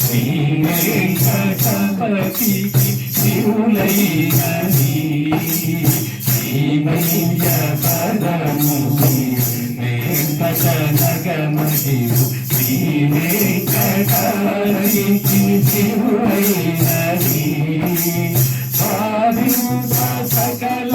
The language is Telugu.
శ్రీ వెంకటపతికి శ్రీమయ్య పదము. సకల